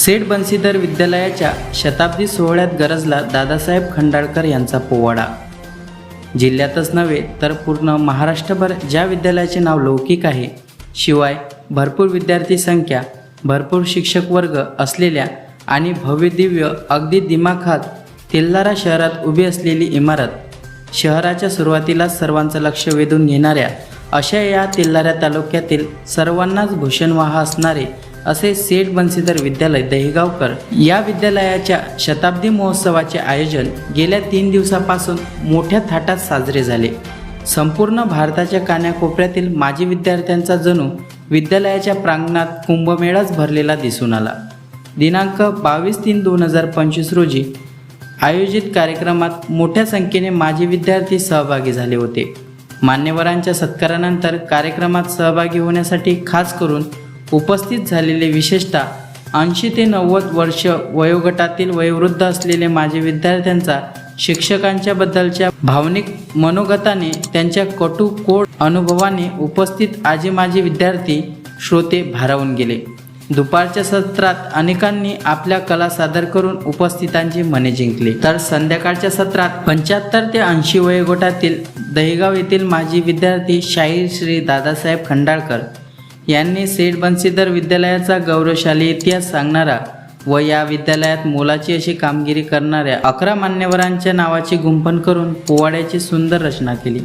सेठ बन्सीधर विद्यालयाच्या शताब्दी सोहळ्यात गरजला दादासाहेब खंडाळकर यांचा पोवाडा. जिल्ह्यातच नव्हे तर पूर्ण महाराष्ट्रभर ज्या विद्यालयाचे नाव लौकिक आहे शिवाय भरपूर विद्यार्थी संख्या भरपूर शिक्षक वर्ग असलेल्या आणि भव्यदिव्य अगदी दिमाखात तेल्लारा शहरात उभी असलेली इमारत शहराच्या सुरुवातीला सर्वांचं लक्ष वेधून घेणाऱ्या अशा या तेल्लारा तालुक्यातील सर्वांनाच भूषणवाह असणारे असे सेठ बन्सीधर विद्यालय दहिगावकर या विद्यालयाच्या शताब्दी महोत्सवाचे आयोजन गेल्या तीन दिवसापासून मोठ्या थाटात साजरे झाले. संपूर्ण भारताच्या कान्याकोपऱ्यातील माजी विद्यार्थ्यांचा जणू विद्यालयाच्या प्रांगणात कुंभमेळाच भरलेला दिसून आला. दिनांक बावीस तीन दोन हजार पंचवीस रोजी आयोजित कार्यक्रमात मोठ्या संख्येने माजी विद्यार्थी सहभागी झाले होते. मान्यवरांच्या सत्कारानंतर कार्यक्रमात सहभागी होण्यासाठी खास करून उपस्थित झालेले विशेषतः ऐंशी ते नव्वद वर्ष वयोगटातील वयोवृद्ध असलेले माझे विद्यार्थ्यांचा शिक्षकांच्या बद्दलच्या भावनिक मनोगताने त्यांच्या कटू कोड अनुभवाने उपस्थित आजी माजी विद्यार्थी श्रोते भारावून गेले. दुपारच्या सत्रात अनेकांनी आपल्या कला सादर करून उपस्थितांची मने जिंकली. तर संध्याकाळच्या सत्रात पंच्याहत्तर ते ऐंशी वयोगटातील दहिगाव येथील माजी विद्यार्थी शाहीर श्री दादासाहेब खंडाळकर यांनी सेठ बन्सीधर विद्यालयाचा गौरवशाली इतिहास सांगणारा व या विद्यालयात मोलाची अशी कामगिरी करणाऱ्या अकरा मान्यवरांच्या नावाची गुंफण करून पोवाड्याची सुंदर रचना केली.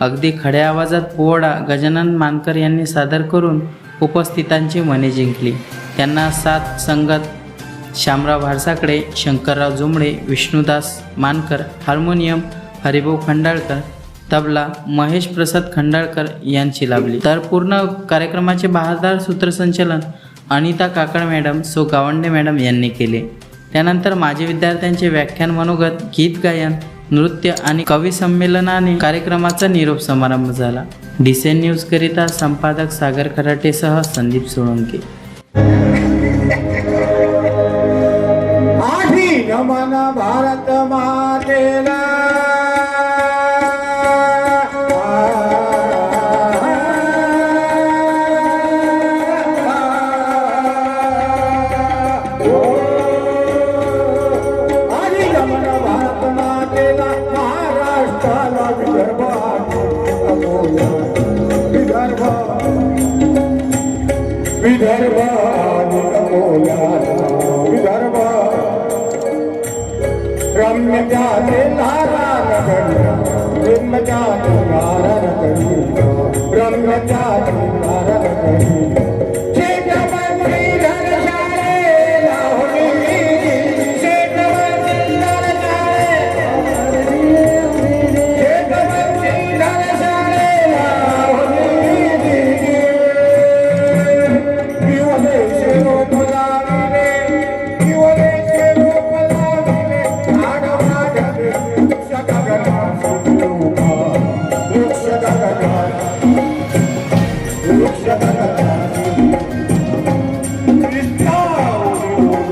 अगदी खड्या आवाजात पोवाडा गजानन मानकर यांनी सादर करून उपस्थितांची मने जिंकली. त्यांना सात संगत शामराव भारसाकडे शंकरराव जुमडे विष्णुदास मानकर हार्मोनियम हरिभाऊ खंडाळकर तबला महेश प्रसाद खंडाळकर यांची लाभली तर पूर्ण कार्यक्रमाचे बहारदार सूत्रसंचलन अनिता काकड मॅडम सो गावंडे मॅडम यांनी केले. त्यानंतर माझे विद्यार्थ्यांचे व्याख्यान मनोगत गीत गायन नृत्य आणि कवी संमेलनाने कार्यक्रमाचा निरोप समारंभ झाला. डिसेन न्यूजकरिता संपादक सागर खराटेसह संदीप सोळंके. વિધર્મા વિધર્મા વિધર્મા રમ્ય જાતે નારા નગર રમ્ય જાત નારા નગર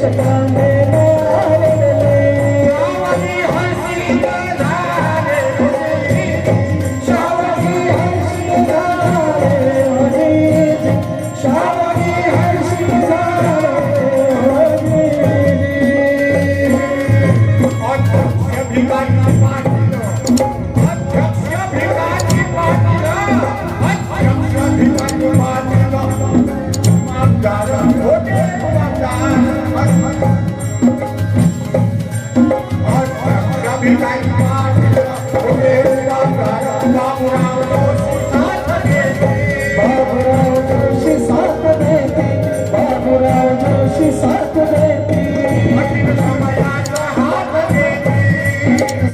Sakame